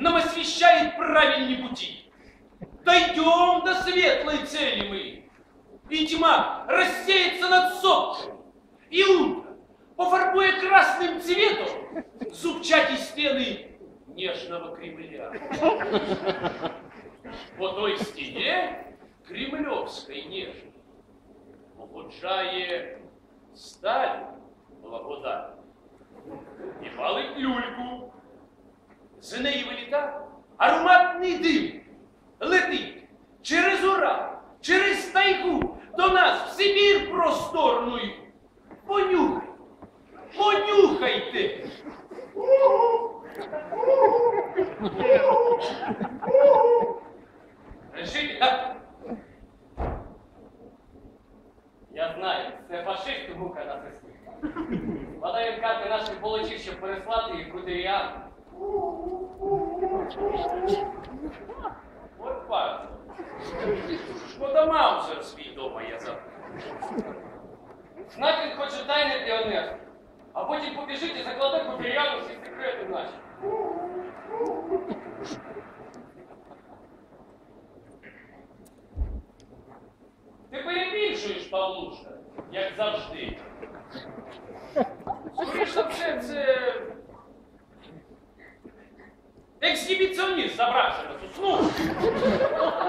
нам освещает правильные пути. Дойдем до светлой цели мы, и тьма рассеется над сопкой, и утро, пофарбуя красным цветом, зубчатые стены нежного Кремля. По той стене кремлевской нежной улучшає сталь благодать і палить люльку. З неї виліта ароматний дим, летить через ура, через тайгу до нас в Сибір просторною. Понюхай, понюхайте. Так? Я знаю, це фашисти мука нацисти. Складаємо карти наших болотів, щоб переслати їх куди я. От пан. Шкода Маузер свій дома я забув. Знать він хоче тайний піонер, а потім побіжить і закладе Гудеріану всі секрети наші. Ти перебільшуєш, Павлуша, як завжди. Скоріше все, це ексгібіціоніст забрався на сосну.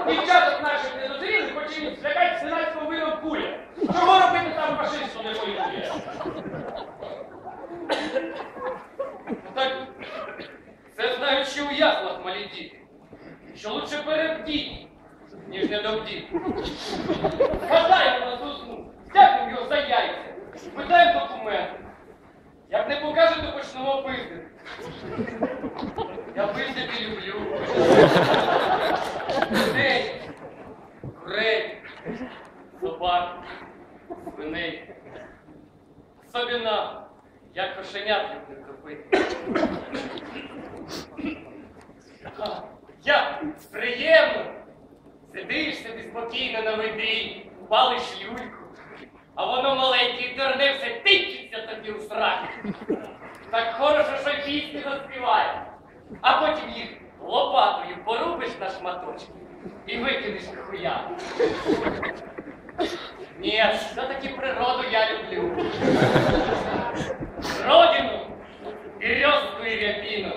Дівчаток наших не зустріли, хоче він злякати сенатського вином куля. Чого робити там фашисту не воює? Так це знають, що у яслах малі діти. Що лучше перебдіть, ніж не добдіть. Хватаємо на сосну, стягнемо його за яйця, питаємо документи. Як не покаже, то почнемо пити. Я пити люблю. Людей, курей, собак, свиней. Особенно, як кошенят люблю купити. Як приємно! Сидиш собі спокійно на ведрі, палиш люльку, а воно маленьке і дурне все тичиться тобі у сраку. Так хорошо, що пісні заспіває. А потім їх лопатою порубиш на шматочки і викинеш хуя. Ні, все-таки природу я люблю. Родину, березку і рябину.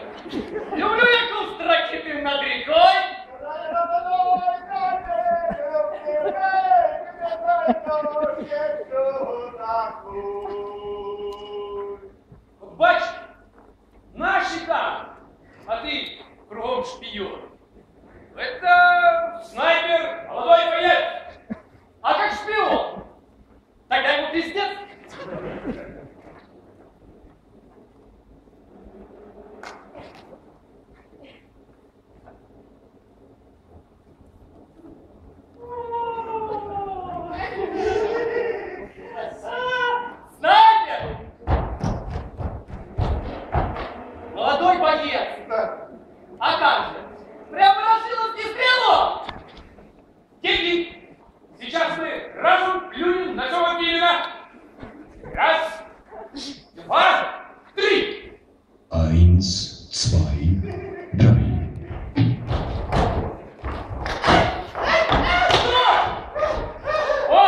Люблю яку строчити над рікою. От бачиш, наші там, а ти кругом шпіон. Это снайпер, молодой боец. Is Eins, zwei, drei. О!